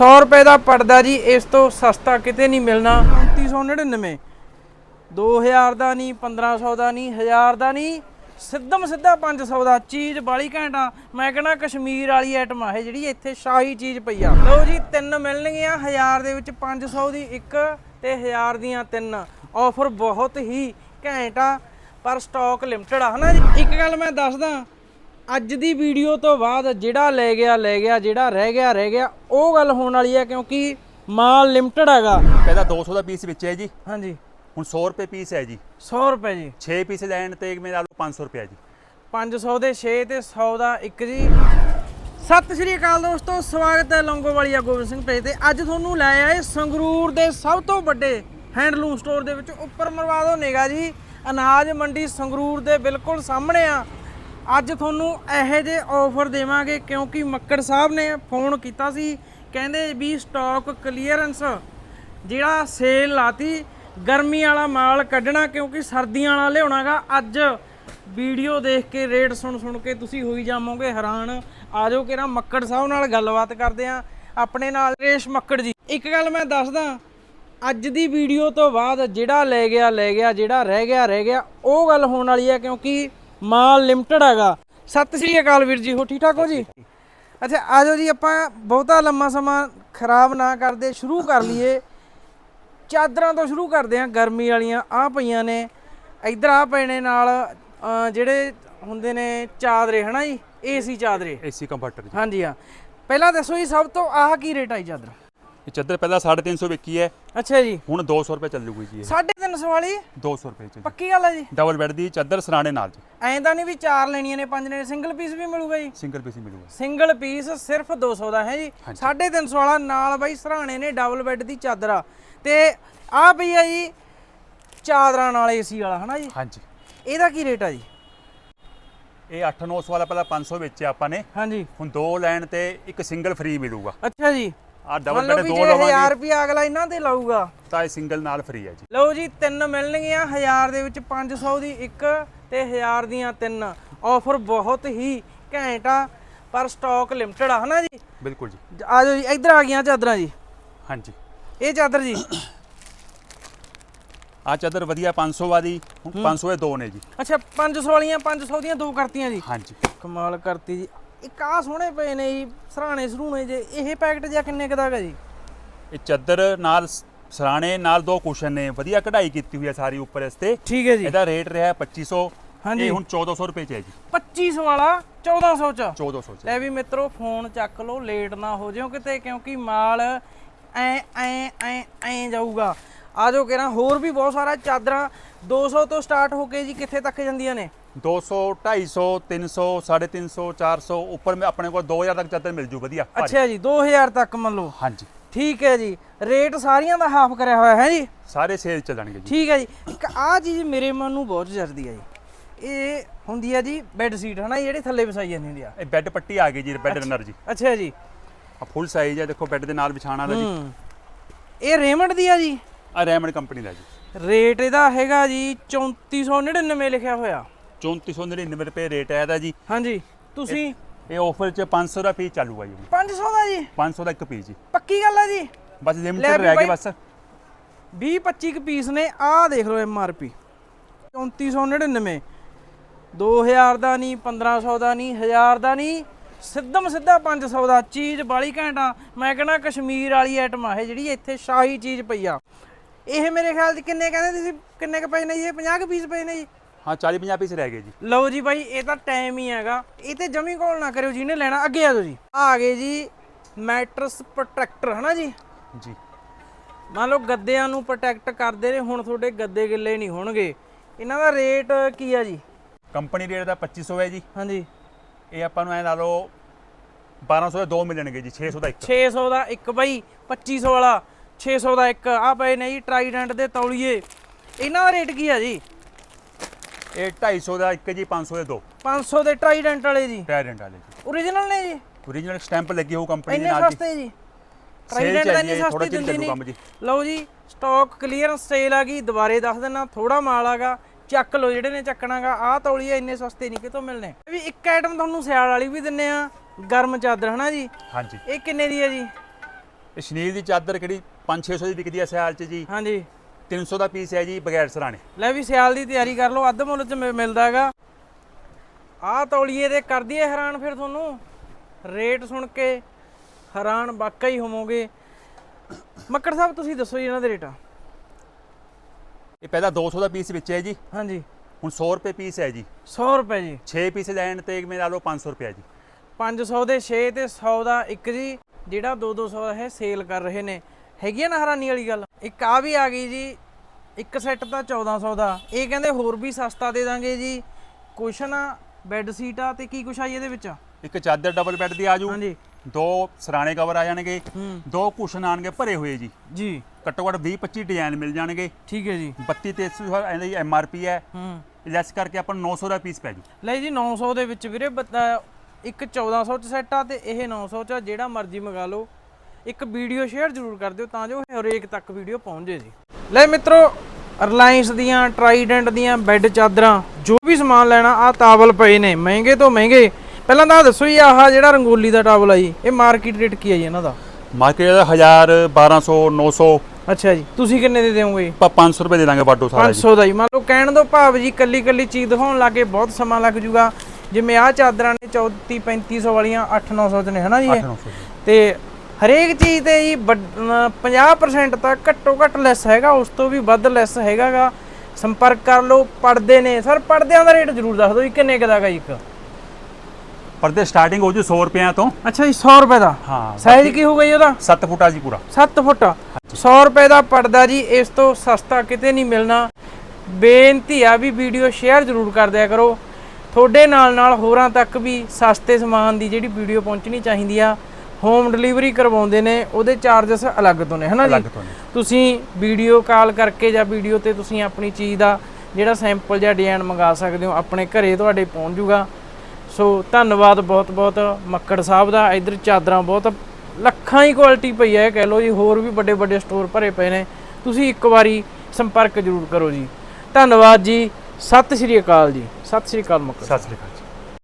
100 ਰੁਪਏ ਦਾ ਪੜਦਾ ਜੀ, ਇਸ ਤੋਂ ਸਸਤਾ ਕਿਤੇ ਨਹੀਂ ਮਿਲਣਾ। 2999 2000 ਦਾ ਨਹੀਂ 1500 ਦਾ ਨਹੀਂ 1000 ਦਾ ਨਹੀਂ, ਸਿੱਧਮ ਸਿੱਧਾ 500 ਦਾ। ਚੀਜ਼ ਬਾਲੀ ਘੈਂਟਾ ਮੈਂ ਕਹਿੰਦਾ ਕਸ਼ਮੀਰ ਵਾਲੀ ਆਈਟਮ ਆ ਇਹ ਜਿਹੜੀ, ਇੱਥੇ ਸ਼ਾਹੀ ਚੀਜ਼ ਪਈ ਆ। ਲਓ ਜੀ, ਤਿੰਨ ਮਿਲਣਗੀਆਂ 1000 ਦੇ ਵਿੱਚ 500 ਦੀ ਇੱਕ ਤੇ 1000 ਦੀਆਂ ਤਿੰਨ। ਆਫਰ ਬਹੁਤ ਹੀ ਘੈਂਟ ਪਰ ਸਟਾਕ ਲਿਮਟਿਡ ਆ। ਹਨਾ ਜੀ? ਇੱਕ ਗੱਲ ਮੈਂ ਦੱਸਦਾ ਅੱਜ ਦੀ ਵੀਡੀਓ ਤੋਂ ਬਾਅਦ ਜਿਹੜਾ ਲੈ ਗਿਆ ਲੈ ਗਿਆ ਜਿਹੜਾ ਰਹਿ ਗਿਆ ਰਹਿ ਗਿਆ ਉਹ ਗੱਲ ਹੋਣ ਵਾਲੀ ਹੈ ਕਿਉਂਕਿ ਮਾਲ ਲਿਮਟਿਡ ਹੈਗਾ। ਪਹਿਲਾਂ 200 ਦਾ ਪੀਸ ਵਿੱਚ ਹੈ ਜੀ। ਹਾਂਜੀ। ਹੁਣ 100 ਰੁਪਏ ਪੀਸ ਹੈ ਜੀ। 100 ਰੁਪਏ ਜੀ। 6 ਪੀਸ ਲੈਣ ਤੇ ਮੇਰਾ 500 ਰੁਪਏ ਜੀ। 500 ਦੇ 6 ਤੇ 100 ਦਾ 1 ਜੀ। ਸਤਿ ਸ਼੍ਰੀ ਅਕਾਲ ਦੋਸਤੋ ਸਵਾਗਤ ਹੈ ਲੰਗੋਵਾਲੀਆ ਗੋਬਿੰਦ ਸਿੰਘ ਪੇਜ ਤੇ। ਅੱਜ ਤੁਹਾਨੂੰ ਲੈ ਆਏ ਸੰਗਰੂਰ ਦੇ ਸਭ ਤੋਂ ਵੱਡੇ ਹੈਂਡਲੂਮ ਸਟੋਰ ਦੇ ਵਿੱਚ ਉੱਪਰ ਮਰਵਾਦੋ ਨਿਗਾ ਜੀ। ਅਨਾਜ ਮੰਡੀ ਸੰਗਰੂਰ ਦੇ ਬਿਲਕੁਲ ਸਾਹਮਣੇ ਆ। ਅੱਜ ਤੁਹਾਨੂੰ ਇਹੋ ਜਿਹੇ ਆਫਰ ਦੇਵਾਂਗੇ ਕਿਉਂਕਿ ਮੱਕੜ ਸਾਹਿਬ ਨੇ ਫੋਨ ਕੀਤਾ ਸੀ, ਕਹਿੰਦੇ ਵੀ ਸਟਾਕ ਕਲੀਅਰੈਂਸ ਜਿਹੜਾ ਸੇਲ ਲਾਤੀ, ਗਰਮੀ ਵਾਲਾ ਮਾਲ ਕੱਢਣਾ ਕਿਉਂਕਿ ਸਰਦੀਆਂ ਵਾਲਾ ਲਿਆਉਣਾਗਾ। ਅੱਜ ਵੀਡੀਓ ਦੇਖ ਕੇ ਰੇਟ ਸੁਣ ਸੁਣ ਕੇ ਤੁਸੀਂ ਹੋਈ ਜਾਵੋਗੇ ਹੈਰਾਨ। ਆਜੋ ਕਿਰਾ ਮੱਕੜ ਸਾਹਿਬ ਨਾਲ ਗੱਲਬਾਤ ਕਰਦੇ ਆ। ਆਪਣੇ ਨਾਲ ਰੇਸ਼ ਮੱਕੜ ਜੀ। ਇੱਕ ਗੱਲ ਮੈਂ ਦੱਸਦਾ, ਅੱਜ ਦੀ ਵੀਡੀਓ ਤੋਂ ਬਾਅਦ ਜਿਹੜਾ ਲੈ ਗਿਆ ਲੈ ਗਿਆ, ਜਿਹੜਾ ਰਹਿ ਗਿਆ ਰਹਿ ਗਿਆ, ਉਹ ਗੱਲ ਹੋਣ ਵਾਲੀ ਹੈ ਕਿਉਂਕਿ ਮਾਲ ਲਿਮਟਿਡ ਹੈਗਾ। ਸਤਿ ਸ੍ਰੀ ਅਕਾਲ ਵੀਰ ਜੀ ਹੋ ਠੀਕ ਠਾਕ ਹੋ ਜੀ? ਅੱਛਾ ਆਜੋ ਜੀ ਆਪਾਂ ਬਹੁਤਾ ਲੰਮਾ ਸਮਾਂ ਖਰਾਬ ਨਾ ਕਰਦੇ ਸ਼ੁਰੂ ਕਰ ਲਈਏ। ਚਾਦਰਾਂ ਤੋਂ ਸ਼ੁਰੂ ਕਰਦੇ ਹਾਂ ਗਰਮੀ ਵਾਲੀਆਂ ਆ ਪਈਆਂ ਨੇ। ਇਧਰ ਆ ਪਏ ਨੇ ਨਾਲ ਜਿਹੜੇ ਹੁੰਦੇ ਨੇ ਚਾਦਰੇ ਹਨਾ ਜੀ? ਏਸੀ ਚਾਦਰੇ। ਏਸੀ ਕੰਫਰਟਰ ਜੀ। ਹਾਂਜੀ ਹਾਂ। ਪਹਿਲਾਂ ਦੱਸੋ ਜੀ ਸਭ ਤੋਂ ਆਹ ਕੀ ਰੇਟ ਆਈ ਚਾਦਰ? ਇਹ ਚੱਦਰ ਪਹਿਲਾਂ 350 ਵਿਕੀ ਹੈ। ਅੱਛਾ ਜੀ। ਹੁਣ 200 ਰੁਪਏ ਚੱਲੂਗੀ ਜੀ ਇਹ। 350 ਵਾਲੀ? 200 ਰੁਪਏ ਚ ਪੱਕੀ ਗੱਲ ਹੈ ਜੀ। ਡਬਲ ਬੈੱਡ ਦੀ ਚੱਦਰ ਸਰਾਣੇ ਨਾਲ ਜੀ। ਐਂ ਤਾਂ ਨਹੀਂ ਵੀ ਚਾਰ ਲੈਣੀਆਂ ਨੇ ਪੰਜ ਨੇ ਸਿੰਗਲ ਪੀਸ ਵੀ ਮਿਲੂਗਾ ਜੀ। ਸਿੰਗਲ ਪੀਸ ਹੀ ਮਿਲੂਗਾ। ਸਿੰਗਲ ਪੀਸ ਸਿਰਫ 200 ਦਾ ਹੈ ਜੀ। 350 ਵਾਲਾ ਨਾਲ ਬਾਈ ਸਰਾਣੇ ਨੇ ਡਬਲ ਬੈੱਡ ਦੀ ਚਾਦਰ। ਆ ਤੇ ਆ ਪਈ ਆ ਜੀ ਚਾਦਰਾਂ ਨਾਲ ਏਸੀ ਵਾਲਾ ਹਨਾ ਜੀ? ਹਾਂਜੀ। ਇਹਦਾ ਕੀ ਰੇਟ ਆ ਜੀ? ਇਹ 8-900 ਵਾਲਾ ਪਹਿਲਾਂ 500 ਵੇਚਿਆ ਆਪਾਂ ਨੇ। ਹਾਂਜੀ। ਹੁਣ ਦੋ ਲੈਣ ਤੇ ਇੱਕ ਸਿੰਗਲ ਫ੍ਰੀ ਮਿਲੂਗਾ। ਅੱਛਾ ਜੀ। ਆ ਮੰਨ ਡਬਲ ਲਓ ਬੈੱਡ ਵੀ ਦੋ ਜੇ 1000 ਲਵਾਂਗੇ ਰੁਪਿਆ ਅਗਲਾ ਇਹਨਾਂ ਤੇ ਲਾਊਗਾ। ਤਾਂ ਇਹ ਸਿੰਗਲ ਨਾਲ ਫ੍ਰੀ ਹੈ ਜੀ। ਲਓ ਜੀ ਤਿੰਨ ਮਿਲਣਗੀਆਂ 1000 ਦੇ ਵਿੱਚ 500 ਦੀ ਇੱਕ ਤੇ 1000 ਦੀਆਂ ਤਿੰਨ। ਆਫਰ ਬਹੁਤ ਹੀ ਘੈਂਟ ਆ ਪਰ ਸਟਾਕ ਲਿਮਟਿਡ ਆ ਹਨਾ ਜੀ? ਬਿਲਕੁਲ ਜੀ। ਆ ਜਾਓ ਜੀ ਇੱਧਰ ਆ ਗਈਆਂ ਚਾਦਰਾਂ ਜੀ। ਹਾਂਜੀ। ਇਹ ਚਾਦਰ ਜੀ। ਆ ਚੱਦਰ ਵਧੀਆ 500 ਵਾਲੀ ਹੁਣ 500 ਦੇ ਦੋ ਨੇ ਜੀ। ਅੱਛਾ 500 ਵਾਲੀਆਂ 500 ਦੀਆਂ ਦੋ ਕਰਤੀਆਂ ਜੀ। ਹਾਂਜੀ। ਕਮਾਲ ਕਰਤੀ ਜੀ। ਇੱਕ ਆ ਸੋਹਣੇ ਪਏ ਨੇ ਜੀ ਸਰਾਣੇ ਸਰੂਣੇ ਜੇ ਇਹ ਪੈਕਟ ਜਿਹਾ ਕਿੰਨੇ ਕੁ ਦਾ ਹੈਗਾ ਜੀ? ਇਹ ਚੱਦਰ ਨਾਲ ਸਰਾਣੇ ਨਾਲ ਦੋ ਕੁਸ਼ਨ ਨੇ ਵਧੀਆ ਕਢਾਈ ਕੀਤੀ ਹੋਈ ਹੈ ਸਾਰੀ ਉੱਪਰ ਇਸ ਤੇ। ਠੀਕ ਹੈ ਜੀ। ਇਹਦਾ ਰੇਟ ਰਿਹਾ 2500 ਹਾਂਜੀ। ਇਹ ਹੁਣ 1400 ਰੁਪਏ ਚ ਹੈ ਜੀ। 2500 ਵਾਲਾ 1400 ਚ? 1400 ਚ। ਲੈ ਵੀ ਮਿੱਤਰੋ ਫੋਨ ਚੱਕ ਲਓ ਲੇਟ ਨਾ ਹੋ ਜਿਓ ਕਿਤੇ ਕਿਉਂਕਿ ਮਾਲ ਐ ਐ ਐ ਐ ਜਾਊਗਾ। ਆਜੋ ਕਿਰਾਂ ਹੋਰ ਵੀ ਬਹੁਤ ਸਾਰਾ ਚਾਦਰਾਂ 200 ਤੋਂ ਸਟਾਰਟ ਹੋ ਕੇ ਜੀ ਕਿੱਥੇ ਤੱਕ ਜਾਂਦੀਆਂ ਨੇ? 200 250 300 350 400 ਉੱਪਰ ਮੈਂ ਆਪਣੇ ਕੋਲ 2000 ਤੱਕ ਚੱਦਰ ਮਿਲ ਜੂ ਵਧੀਆ। ਅੱਛਾ ਜੀ 2000 ਤੱਕ ਮੰਨ ਲਓ। ਹਾਂਜੀ। ਠੀਕ ਹੈ ਜੀ। ਰੇਟ ਸਾਰੀਆਂ ਦਾ ਹਾਫ ਕਰਿਆ ਹੋਇਆ ਹੈ ਜੀ? ਸਾਰੇ ਸੇਲ ਚੱਲਣਗੇ ਜੀ। ਠੀਕ ਹੈ ਜੀ। ਇੱਕ ਆ ਚੀਜ਼ ਮੇਰੇ ਮਨ ਨੂੰ ਬਹੁਤ ਜਰਦੀ ਹੈ ਜੀ ਇਹ ਹੁੰਦੀ ਹੈ ਜੀ ਬੈੱਡ ਸੀਟ ਹਨਾ? ਜਿਹੜੀ ਥੱਲੇ ਵਿਛਾਈ ਜਾਂਦੀ ਹੁੰਦੀ ਆ। ਇਹ ਬੈੱਡ ਪੱਟੀ ਆ ਗਈ ਜੀ ਬੈੱਡ ਰਨਰ ਜੀ। ਅੱਛਾ ਜੀ। ਆ ਫੁੱਲ ਸਾਈਜ਼ ਹੈ ਦੇਖੋ ਬੈੱਡ ਦੇ ਨਾਲ ਵਿਛਾਣਾ ਦਾ ਜੀ। ਇਹ ਰੇਮੰਡ ਦੀ ਆ ਜੀ? ਆ ਰੈਮੰਡ ਕੰਪਨੀ ਦਾ ਜੀ। ਰੇਟ ਇਹਦਾ ਹੈਗਾ ਜੀ 3499 ਲਿਖਿਆ ਹੋਇਆ। 3499 ਰੁਪਏ ਰੇਟ ਹੈ ਇਹਦਾ ਜੀ। ਹਾਂਜੀ ਤੁਸੀਂ? ਇਹ ਆਫਰ ਚ 500 ਦਾ ਪੀਸ ਚਾਲੂਗਾ ਜੀ। 500 ਦਾ ਜੀ? 500 ਦਾ ਇੱਕ ਪੀਸ ਜੀ। ਪੱਕੀ ਗੱਲ ਹੈ ਜੀ? ਬਸ ਲਿਮਟਿਡ ਰਹਿ। ਗਏ ਬਸ। 20 25 ਕੁ ਪੀਸ ਨੇ। ਆਹ ਦੇਖ ਲਓ ਐਮਆਰਪੀ 3499 2000 ਦਾ ਨਹੀਂ 1500 ਦਾ ਨਹੀਂ 1000 ਦਾ ਨਹੀਂ ਸਿੱਧਮ ਸਿੱਧਾ 500 ਦਾ। ਚੀਜ਼ ਬਾਲੀ ਘੈਂਟਾ ਮੈਂ ਕਹਿੰਦਾ ਕਸ਼ਮੀਰ ਵਾਲੀ ਆਈਟਮ ਆ। ਇਹ ਜਿਹੜੀ ਇੱਥੇ ਸ਼ਾਹੀ ਚੀਜ਼ ਪਈ ਆ। ਇਹ ਮੇਰੇ ਖਿਆਲ 'ਚ ਕਿੰਨੇ ਕਹਿੰਦੇ ਤੁਸੀਂ? ਕਿੰਨੇ ਕ ਪਏ ਨੇ ਜੀ? ਇਹ 50 ਕੁ ਪੀਸ ਪਏ ਨੇ ਜੀ? ਹਾਂ 40 50 ਪੀਸ ਰਹਿ ਗਏ ਜੀ। ਲਓ ਜੀ ਬਾਈ ਇਹ ਤਾਂ ਟਾਈਮ ਹੀ ਹੈਗਾ। ਇਹ ਤੇ ਜਮੀ ਕੋਲ ਨਾ ਕਰਿਓ ਜਿਹਨੇ ਲੈਣਾ ਅੱਗੇ ਆ ਜਾਓ ਜੀ। ਆ ਗਏ ਜੀ ਮੈਟਰਸ ਪ੍ਰੋਟੈਕਟਰ ਹਨਾ ਜੀ? ਜੀ। ਮੰਨ ਲਓ ਗੱਦਿਆਂ ਨੂੰ ਪ੍ਰੋਟੈਕਟ ਕਰਦੇ ਨੇ ਹੁਣ ਤੁਹਾਡੇ ਗੱਦੇ ਗਿੱਲੇ ਨਹੀਂ ਹੋਣਗੇ। ਇਹਨਾਂ ਦਾ ਰੇਟ ਕੀ ਆ ਜੀ? ਕੰਪਨੀ ਰੇਟ ਦਾ 2500 ਹੈ ਜੀ। ਹਾਂਜੀ। ਇਹ ਆਪਾਂ ਨੂੰ ਐ ਲਾ ਲਓ 1200 ਦੇ ਦੋ ਮਿਲਣਗੇ ਜੀ 600 ਦਾ ਇੱਕ। 600 ਦਾ ਇੱਕ ਬਾਈ 2500 ਵਾਲਾ 600 ਦਾ ਇੱਕ। ਆ ਪਏ ਨੇ ਜੀ ਟਰਾਈਡੈਂਟ ਦੇ ਤੌਲੀਏ। ਇਹਨਾਂ ਦਾ ਰੇਟ ਕੀ ਆ ਜੀ? ਇਹ 250 ਦਾ ਇੱਕ ਜੀ 500 ਦੇ ਦੋ। 500 ਦੇ ਟਰਾਈਡੈਂਟ ਵਾਲੇ ਜੀ। ਟੈਰੈਂਟ ਵਾਲੇ ਜੀ। ਓਰੀਜਨਲ ਨੇ ਜੀ? ਓਰੀਜਨਲ ਸਟੈਂਪ ਲੱਗੀ ਹੋਊ ਕੰਪਨੀ ਦੇ ਇੰਨੇ ਨਾਲ ਜੀ। ਸਸਤੇ ਜੀ। ਟਰਾਈਡੈਂਟ ਹੈ ਦਾ ਨਹੀਂ ਸਸਤੇ ਦਿੰਦੀ ਨਹੀਂ। ਲਓ ਜੀ ਸਟਾਕ ਕਲੀਅਰੈਂਸ ਸੇਲ ਆ ਗਈ ਦੁਬਾਰੇ ਦੱਸ ਦਿੰਨਾ ਥੋੜਾ ਮਾਲ ਆਗਾ ਚੱਕ ਲਓ ਜਿਹੜੇ ਨੇ ਚੱਕਣਾਗਾ ਆਹ ਤੌਲੀਏ ਇੰਨੇ ਸਸਤੇ ਨਹੀਂ ਕਿਤੋਂ ਮਿਲਨੇ ਵੀ ਇੱਕ ਆਈਟਮ ਤੁਹਾਨੂੰ ਸਿਆਲ ਵਾਲੀ ਵੀ ਦਿੰਨੇ ਆ ਗਰਮ ਚਾਦਰ ਹਨਾ ਜੀ? ਹਾਂਜੀ। ਇਹ ਕਿੰਨੇ ਦੀ ਹੈ ਜੀ? ਇਹ ਸ਼ਨੀਲ ਦੀ ਚਾਦਰ ਕਿਹੜੀ 5-600 ਦੀ ਵਿਕਦੀ ਹੈ ਸਿਆਲ 'ਚ ਜੀ। ਹਾਂਜੀ। 300 ਦਾ ਪੀਸ ਹੈ ਜੀ ਬਗੈਰ ਸਰਾਣੇ। ਲੈ ਵੀ ਸਿਆਲ ਦੀ ਤਿਆਰੀ ਕਰ ਲਓ ਅੱਧ ਮੁੱਲ 'ਚ ਮਿ- ਮਿਲਦਾ ਹੈਗਾ। ਆਹ ਤੌਲੀਏ ਦੇ ਕਰ ਦਈਏ ਹੈਰਾਨ ਫਿਰ ਤੁਹਾਨੂੰ। ਰੇਟ ਸੁਣ ਕੇ ਹੈਰਾਨ ਵਾਕਈ ਹੋਵੋਗੇ। ਮੱਕੜ ਸਾਹਿਬ ਤੁਸੀਂ ਦੱਸੋ ਜੀ ਇਹਨਾਂ ਦੇ ਰੇਟ। ਇਹ ਪਹਿਲਾਂ 200 ਦਾ ਪੀਸ ਵਿੱਚ ਹੈ ਜੀ। ਹਾਂਜੀ। ਹੁਣ 100 ਰੁਪਏ ਪੀਸ ਹੈ ਜੀ। 100 ਰੁਪਏ ਜੀ। 6 ਪੀਸ ਲੈਣ ਤੇ ਮੇਰੇ ਲਾ ਲਓ 500 ਰੁਪਏ ਜੀ। 500 ਦੇ 6 ਤੇ 100 ਦਾ ਇੱਕ ਜੀ ਜਿਹੜਾ 2-200 ਦਾ ਹੈ ਸੇਲ ਕਰ ਰਹੇ ਨੇ। ਹੈਗੀ ਆ ਨਾ ਹੈਰਾਨੀ ਵਾਲੀ ਗੱਲ? ਇੱਕ ਆ ਵੀ ਆ ਗਈ ਜੀ ਇੱਕ ਸੈੱਟ ਤਾਂ 1400 ਦਾ। ਇਹ ਕਹਿੰਦੇ ਹੋਰ ਵੀ ਸਸਤਾ ਦੇ ਦਾਂਗੇ ਜੀ। ਕੁਸ਼ਨ ਆ ਬੈੱਡ ਸੀਟ ਆ ਤੇ ਕੀ ਕੁਛ ਆ ਜੀ ਇਹਦੇ ਵਿੱਚ? ਇੱਕ ਚਾਦਰ ਡਬਲ ਬੈੱਡ ਦੀ ਆਜੂ ਹਾਂਜੀ। ਦੋ ਸਰਾਣੇ ਕਵਰ ਆ ਜਾਣਗੇ। ਦੋ ਕੁਸ਼ਨ ਆਣਗੇ ਭਰੇ ਹੋਏ ਜੀ। ਜੀ। ਘੱਟੋ ਘੱਟ 20 25 ਡਿਜ਼ਾਈਨ ਮਿਲ ਜਾਣਗੇ। ਠੀਕ ਹੈ ਜੀ। 32 3300 ਇਹਦੀ ਐਮ ਆਰ ਪੀ ਹੈ। ਹੂੰ। ਲੈਸ ਕਰਕੇ ਆਪਾਂ ਨੂੰ 900 ਦਾ ਪੀਸ ਪੈ ਜੂ। ਲੈ ਜੀ 900 ਦੇ ਵਿੱਚ ਵੀਰੇ ਇੱਕ 1400 ਚ ਸੈੱਟ ਆ ਤੇ ਇਹ 900 ਚ ਆ, ਜਿਹੜਾ ਮਰਜ਼ੀ ਮੰਗਾ ਲਓ। ਇੱਕ ਵੀਡੀਓ ਸ਼ੇਅਰ ਜ਼ਰੂਰ ਕਰ ਦਿਓ ਤਾਂ ਜੋ ਹਰੇਕ ਤੱਕ ਵੀਡੀਓ ਪਹੁੰਚ ਜੇ। ਜੀ ਲੈ ਮਿੱਤਰੋ ਰਿਲਾਇੰਸ ਦੀਆਂ ਟਰਾਈਡੈਂਟ ਦੀਆਂ ਬੈੱਡ ਚਾਦਰਾਂ ਜੋ ਵੀ ਸਮਾਨ ਲੈਣਾ ਆ ਤਾਵਲ ਪਏ ਨੇ ਮਹਿੰਗੇ ਤੋਂ ਮਹਿੰਗੇ। ਪਹਿਲਾਂ ਤਾਂ ਦੱਸੋ ਜੀ ਆਹ ਜਿਹੜਾ ਰੰਗੋਲੀ ਦਾ ਟਾਵਲ ਆ ਜੀ ਇਹ ਮਾਰਕੀਟ ਰੇਟ ਕੀ ਹੈ ਜੀ ਇਹਨਾਂ ਦਾ? ਮਾਰਕੀਟ ਦਾ 1000 1200 900 ਅੱਛਾ ਜੀ ਤੁਸੀਂ ਕਿੰਨੇ ਦੇ ਦਿਓਗੇ? ਆਪਾਂ 500 ਰੁਪਏ ਦੇ ਦਾਂਗੇ ਬਾਟੋ ਸਾਰਾ ਜੀ। 500 ਦਾ ਜੀ। ਮੰਨ ਲਓ ਕਹਿਣ ਦੋ ਭਾਵ ਜੀ ਕੱਲੀ ਕੱਲੀ ਚੀਜ਼ ਦਿਖਾਉਣ ਲੱਗੇ ਬਹੁਤ ਸਮਾਂ ਲੱਗ ਜੂਗਾ। ਜਿਵੇਂ ਆਹ ਚਾਦਰਾਂ ਨੇ 34 3500 ਵਾਲੀਆਂ 8-900 ਚ ਨੇ ਹਨਾ ਜੀ ਇਹ? 800 ਤੇ ਹਰੇਕ ਚੀਜ਼ ਤੇ ਜੀ ਵੱਡ- ਅਮ 50% ਤੱਕ ਘੱਟੋ ਘੱਟ ਲੈਸ ਹੈਗਾ ਉਸ ਤੋਂ ਵੀ ਵੱਧ ਲੈਸ ਹੈਗਾਗਾ। ਸੰਪਰਕ ਕਰ ਲਓ ਪੜਦੇ ਨੇ। ਸਰ ਪੜਦਿਆਂ ਦਾ ਰੇਟ ਜ਼ਰੂਰ ਦੱਸ ਦਿਓ ਜੀ ਕਿੰਨੇ ਕੁ ਦਾ ਗਾ ਜੀ ਇੱਕ? ਪਰਦੇ ਸਟਾਰਟਿੰਗ ਹੋ ਜੂ 100 ਰੁਪਿਆਂ ਤੋਂ। ਅੱਛਾ ਜੀ 100 ਰੁਪਏ ਦਾ? ਹਾਂ ਸਾਈਜ਼ ਕੀ ਹੋਊਗਾ ਜੀ ਉਹਦਾ? 7 ਫੁੱਟਾ ਜੀ ਪੂਰਾ। 7 ਫੁੱਟ। 100 ਰੁਪਏ ਦਾ ਪੜਦਾ ਜੀ ਇਸ ਤੋਂ ਸਸਤਾ ਕਿਤੇ ਨਹੀਂ ਮਿਲਣਾ। ਬੇਨਤੀ ਆ ਵੀ ਵੀਡੀਓ ਸ਼ੇਅਰ ਜ਼ਰੂਰ ਕਰ ਦਿਆ ਕਰੋ। ਤੁਹਾਡੇ ਨਾਲ ਨਾਲ ਹੋਰਾਂ ਤੱਕ ਵੀ ਸਸਤੇ ਸਮਾਨ ਦੀ ਜਿਹੜੀ ਵੀਡੀਓ ਪਹੁੰਚਣੀ ਚਾਹੀਦੀ ਆ। ਹੋਮ ਡਿਲੀਵਰੀ ਕਰਵਾਉਂਦੇ ਨੇ ਉਹਦੇ ਚਾਰजेस ਅਲੱਗ ਤੋਂ ਨੇ ਹਨਾ ਜੀ? ਤੁਸੀਂ ਵੀਡੀਓ ਕਾਲ ਕਰਕੇ ਜਾਂ ਵੀਡੀਓ ਤੇ ਤੁਸੀਂ ਆਪਣੀ ਚੀਜ਼ ਦਾ ਜਿਹੜਾ ਸੈਂਪਲ ਜਾਂ ਡਿਜ਼ਾਈਨ ਮੰਗਾ ਸਕਦੇ ਹੋ ਆਪਣੇ ਘਰੇ ਤੁਹਾਡੇ ਪਹੁੰਚ ਜੂਗਾ। ਸੋ ਧੰਨਵਾਦ ਬਹੁਤ ਬਹੁਤ ਮੱਕੜ ਸਾਹਿਬ ਦਾ ਇਧਰ ਚਾਦਰਾਂ ਬਹੁਤ ਲੱਖਾਂ ਹੀ ਕੁਆਲਿਟੀ ਪਈ ਹੈ ਕਹਿ ਲਓ ਜੀ ਹੋਰ ਵੀ ਵੱਡੇ ਵੱਡੇ ਸਟੋਰ ਭਰੇ ਪਏ ਨੇ। ਤੁਸੀਂ ਇੱਕ ਵਾਰੀ ਸੰਪਰਕ ਜ਼ਰੂਰ ਕਰੋ ਜੀ। ਧੰਨਵਾਦ ਜੀ ਸਤਿ ਸ਼੍ਰੀ ਅਕਾਲ ਜੀ ਸਤਿ ਸ਼੍ਰੀ ਅਕਾਲ ਮੱਕੜ ਸਤਿ ਸ੍ਰੀ ਅਕਾਲ